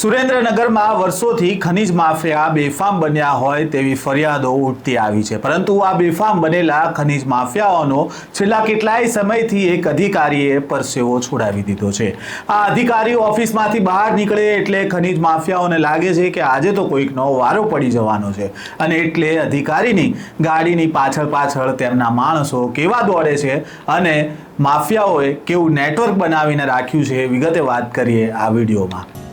સુરેન્દ્રનગરમાં વર્ષોથી ખનીજ માફિયા બેફામ બન્યા હોય તેવી ફરિયાદો ઉઠતી આવી છે. પરંતુ આ બેફામ બનેલા ખનીજ માફિયાઓનો છેલ્લા કેટલાય સમયથી એક અધિકારીએ પરસેવો છોડાવી દીધો છે. આ અધિકારી ઓફિસમાંથી બહાર નીકળે એટલે ખનીજ માફિયાઓને લાગે છે કે આજે તો કોઈકનો વારો પડી જવાનો છે અને એટલે અધિકારીની ગાડીની પાછળ પાછળ તેમના માણસો કેવા દોડે છે અને માફિયાઓએ કેવું નેટવર્ક બનાવીને રાખ્યું છે વિગતે વાત કરીએ આ વિડીયોમાં.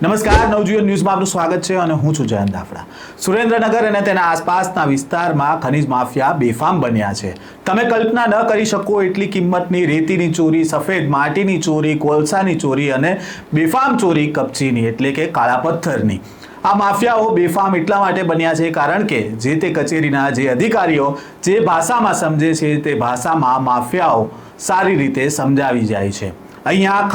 નમસ્કાર, નવજીવન ન્યૂઝમાં આપનું સ્વાગત છે અને હું છું જયંત દાફડા સુરેન્દ્રનગર અને તેના આસપાસના વિસ્તારમાં ખનીજ માફિયા બેફામ બન્યા છે. તમે કલ્પના ન કરી શકો એટલી કિંમતની રેતીની ચોરી, સફેદ માટીની ચોરી, કોલસાની ચોરી અને બેફામ ચોરી કપચીની, એટલે કે કાળા પથ્થરની. આ માફિયાઓ બેફામ એટલા માટે બન્યા છે કારણ કે જે તે કચેરીના જે અધિકારીઓ જે ભાષામાં સમજે છે તે ભાષામાં માફિયાઓ સારી રીતે સમજાવી જાય છે. અહીંયા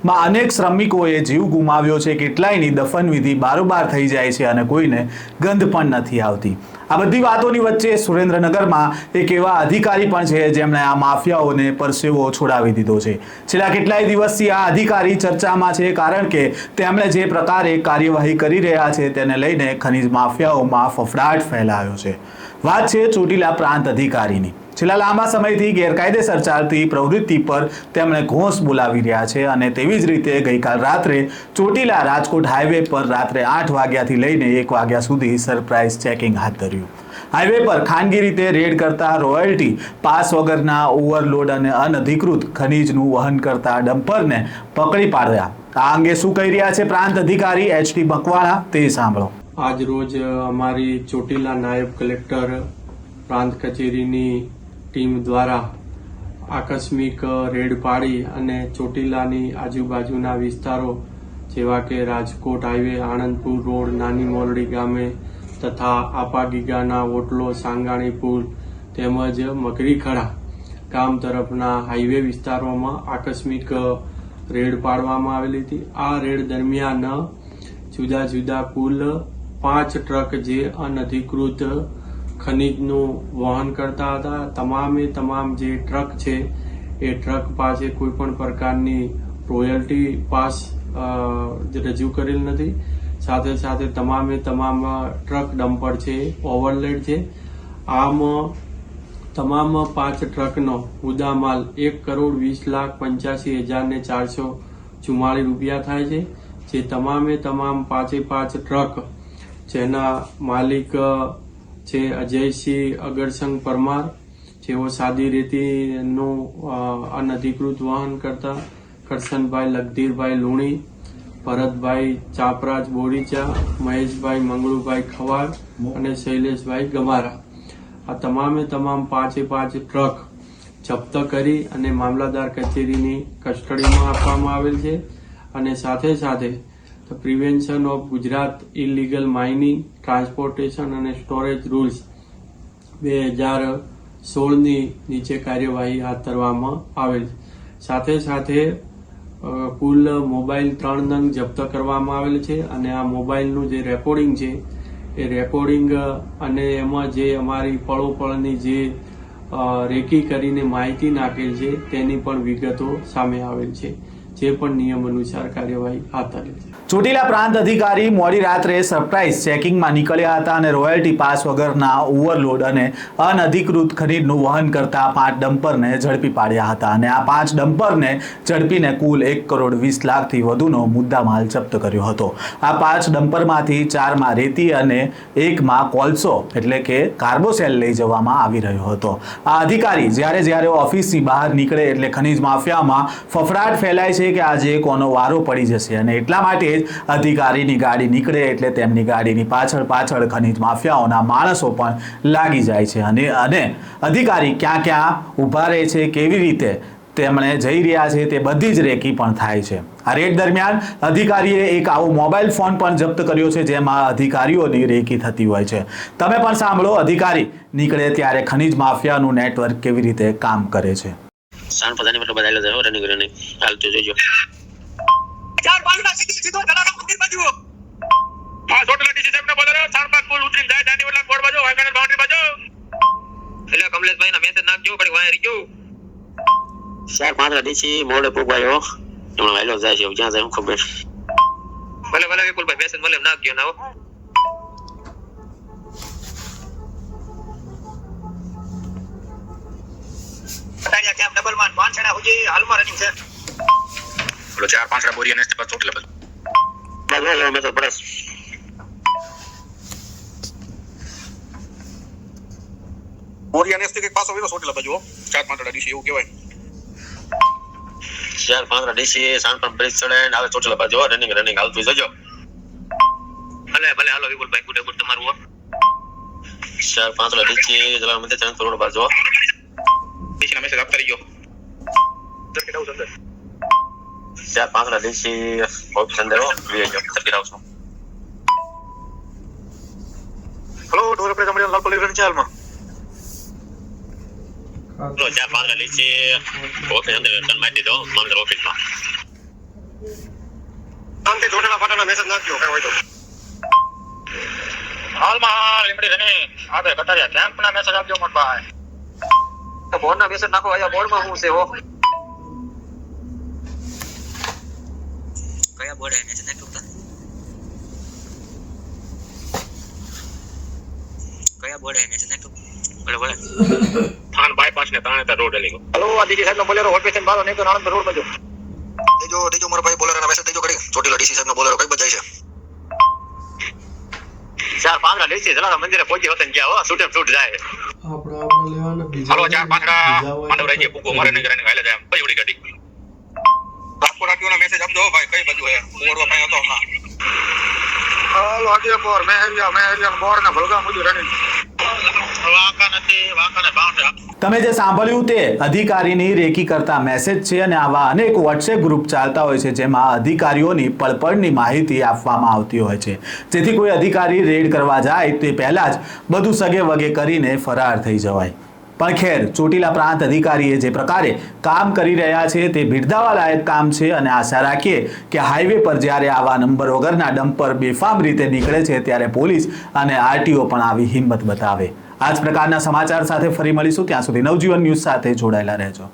ખાણમાં અનેક શ્રમિકોએ જીવ ગુમાવ્યો છે, કેટલાયની દફનવિધિ બારોબાર થઈ જાય છે અને કોઈને ગંધ પણ નથી આવતી. આ બધી વાતોની વચ્ચે સુરેન્દ્રનગરમાં એક એવા અધિકારી પણ છે, જેમણે આ માફિયાઓને પરસેવો છોડાવી દીધો છે. છેલ્લા કેટલાય દિવસથી આ અધિકારી ચર્ચામાં છે, કારણ કે તેમણે જે પ્રકારે કાર્યવાહી કરી રહ્યા છે, તેને લઈને ખનીજ માફિયાઓમાં ફફડાટ ફેલાયો છે. વાત છે ચોટીલા પ્રાંત અધિકારીની. છેલ્લા લાંબા સમયથી ગેરકાયદેસર ચાલતી પ્રવૃત્તિ પર તેમણે ઘોષ બોલાવી રહ્યા છે અને તેવી જ રીતે ગઈકાલ રાત્રે ચોટીલા રાજકોટ હાઈવે પર રાત્રે આઠ વાગ્યાથી લઈને એક વાગ્યા સુધી સરપ્રાઇઝ ચેકિંગ હાથ ધર્યું. હાઈવે પર ખાનગી રીતે રેડ કરતા રોયલ્ટી પાસ વગરના ઓવરલોડ અને અનધિકૃત ખનીજનું વહન કરતા ડમ્પરને પકડી પાડ્યા. આ અંગે શું કહી રહ્યા છે પ્રાંત અધિકારી એચટી બકવાળા તે સાંભળો. આજ રોજ અમારી ચોટીલા નાયબ કલેક્ટર પ્રાંત કચેરીની ટીમ દ્વારા આકસ્મિક રેડ પાડી અને ચોટીલાની આજુબાજુના વિસ્તારો, જેવા કે રાજકોટ હાઈવે, આણંદપુર રોડ, નાની મોરડી ગામે તથા આપાગીગાના ઓટલો, સાંગાણી પુલ તેમજ મકરીખડા ગામ તરફના હાઈવે વિસ્તારોમાં આકસ્મિક રેડ પાડવામાં આવેલી હતી. આ રેડ દરમિયાન જુદા જુદા કુલ પાંચ ટ્રક જે અનધિકૃત ખનીજનું વહન કરતા હતા. તમામે તમામ જે ટ્રક છે, એ ટ્રક પાસે કોઈ પણ પ્રકારની રોયલ્ટી પાસ રજૂ કરેલ નથી. સાથે સાથે તમામે તમામ ટ્રક ડમ્પર છે ઓવરલેડ છે. આમ તમામ પાંચ ટ્રકનો મુદ્દામાલ એક કરોડ વીસ લાખ પંચ્યાસી હજાર ને ચારસો ચુમ્માળીસ રૂપિયા થાય છે. જે તમામે તમામ પાંચે પાંચ ટ્રક જેના માલિક છે અજયસિંહ અગરસંગ પરમાર, જેઓ સાદી રેતીનું અનધિકૃત વાહન કરતા કરશનભાઈ લગધીરભાઈ લુણી, ભરતભાઈ ચાપરાજ બોરીચા, મહેશભાઈ મંગળુભાઈ ખવાડ અને શૈલેષભાઈ ગમારા. આ તમામે તમામ પાંચે પાંચ ટ્રક જપ્ત કરી અને મામલાદાર કચેરીની કસ્ટડીમાં આપવામાં આવેલ છે અને સાથે સાથે prevention of Gujarat illegal mining transportation અને સ્ટોરેજ રૂલ્સ બે હજાર સોળની નીચે કાર્યવાહી હાથ ધરવામાં આવેલ સાથે સાથે કુલ મોબાઈલ ત્રણ નંગ જપ્ત કરવામાં આવેલ છે અને આ મોબાઈલનું જે રેકોર્ડિંગ છે, એ રેકોર્ડિંગ અને એમાં જે અમારી પળોપળની જે રેકી કરીને માહિતી નાખેલ છે, તેની પણ વિગતો સામે આવેલ છે. જે પણ નિયમ અનુસાર કાર્યવાહી હાથ ધરી છે. ચોટીલા પ્રાંત અધિકારી મોડી રાત્રે સરપ્રાઇઝ ચેકિંગમાં નીકળ્યા હતા અને રોયલ્ટી પાસ વગરના ઓવરલોડ અને અનધિકૃત ખનીજનું વહન કરતા પાંચ ડમ્પરને ઝડપી પાડ્યા હતા અને આ પાંચ ડમ્પરને ઝડપીને કુલ એક કરોડ વીસ લાખથી વધુનો મુદ્દામાલ જપ્ત કર્યો હતો. આ પાંચ ડમ્પરમાંથી ચારમાં રેતી અને એકમાં કોલસો એટલે કે કાર્બોસેલ લઈ જવામાં આવી રહ્યો હતો. આ અધિકારી જ્યારે જ્યારે ઓફિસની બહાર નીકળે એટલે ખનીજ માફિયામાં ફફડાટ ફેલાય છે કે આજે કોનો વારો પડી જશે અને એટલા માટે જ અધિકારીની ગાડી નીકળે એટલે તેમની ગાડીની પાછળ પાછળ ખનીજ માફિયાઓના માણસો પણ લાગી જાય છે અને અને અધિકારી ક્યાં ક્યાં ઊભા રહે છે, કેવી રીતે તેમણે જઈ રહ્યા છે તે બધી જ રેકી પણ થાય છે. આ રેડ દરમિયાન અધિકારીએ એક આવો મોબાઈલ ફોન પણ જપ્ત કર્યો છે જેમાં અધિકારીઓની રેકી થતી હોય છે. તમે પણ સાંભળો, અધિકારી નીકળે ત્યારે ખનીજ માફિયાનું નેટવર્ક કેવી રીતે કામ કરે છે. સાન પતા નહીં મતલબ બદલાયેલો છે હો રનિંગ રનિંગ. હાલ તો જોજો. ચાર પાંચ ના સીધી સીધો જલારામ મંદિર બાજુ. હા ચોટીલા ડીસી ઉતરીને જાય દાંડી વડલા બોર્ડ બાજુ વાંકાનેર બાઉન્ડ્રી બાજુ. એટલે કમલેશભાઈ ના મેસેજ નાખજો ઘડી વાય રહી ગયો ચાર પાંચ ડીસી મોડે પૂગવાયો. જાય છે જાય હું ખબર. ભલે ભલે વિપુલભાઈ મેસેજ મળે નાખજો ના પાંચડા હાલમાં રનિંગ છે. બોલો ચાર પાંચડા બોરી અને પછી ચોટીલા બાજુ બસ મેં તો પડે બોરી અને સ્ટેપ પાછો વીરો ચોટીલા બાજુ હો. ચાર પાંચડા ડીસી એવું કહેવાય. ચાર પાંચ ડીસી સાણપણ બ્રિજ ચડે ને આવે ચોટીલા બાજુ રનિંગ રનિંગ હાલતું જજો. ભલે ભલે હાલો વિપુલભાઈ ગુડે ગુડ તમારું ચાર પાંચ ડીસી જલા મંદિર ચરણ કરોડ બાજુ ડીસી મેસેજ આપતા રહીજો. હલો તમારી લાલ પલ્લી છે હાલમાં ઓફિસમાં શાંતિ ચોટેલા ફાટાના મેસેજ નાખજો કાંઈ હોય તો હાલમાં લીમડી કટારિયા કેમ્પના મેસેજ આપજો મોટભાઈ તો બોર્ડના મેસેજ નાખો અહીંયા બોર્ડમાં શું છે હો કયા બોર્ડે મેસેજ નાખ્યો કયા બોર્ડે મેસેજ નાખ્યો બોલે બોલે થાન બાયપાસ ને તાણેતર રોડ એલી હલો આ દીદી સાહેબનો બોલેરો ઓફિસ બારો નહીં તો નાણંદ રોડ બાજુ. દેજો દેજો મારા ભાઈ બોલેરો મેસેજ દેજો ઘડી ચોટીલા ડીસી સાહેબનો બોલેરો કઈ બજાય છે? ચાર પાંચ ડીસી જલારામ મંદિરે પહોંચી વતન ગયા હો છૂટે છૂટ જાય. આપણે આપણે લેવાના બીજા હાલો ચાર માંડવ રહી પૂકો મારે નહીં રનિંગ હાલે જાય રાજકોટ મેસેજ આપજો ભાઈ કઈ બાજુ હે? મોડવા ભાઈ હતો હમણાં. હાલો આદિપુર મેહરિયા મેહરિયા બોર્ડ ના ભલગા મુજુ રનિંગ વાંકા નથી વાંકા ને તમે જે સાંભળ્યું તે અધિકારીની રેકી કરતા મેસેજ છે અને આવા અનેક વોટ્સએપ ગ્રુપ ચાલતા હોય છે જેમાં અધિકારીઓની પળપળની માહિતી આપવામાં આવતી હોય છે. જેથી કોઈ અધિકારી રેડ કરવા જાય તે પહેલાં જ બધું સગે વગે કરીને ફરાર થઈ જવાય. પણ ખેર, ચોટીલા પ્રાંત અધિકારીએ જે પ્રકારે કામ કરી રહ્યા છે તે ભીડદાવા લાયક કામ છે અને આશા રાખીએ કે હાઈવે પર જ્યારે આવા નંબર વગરના ડમ્પર બેફામ રીતે નીકળે છે ત્યારે પોલીસ અને આરટીઓ પણ આવી હિંમત બતાવે. આ જ પ્રકારના સમાચાર સાથે ફરી મળીશું. ત્યાં સુધી નવજીવન ન્યૂઝ સાથે જોડાયેલા રહેજો.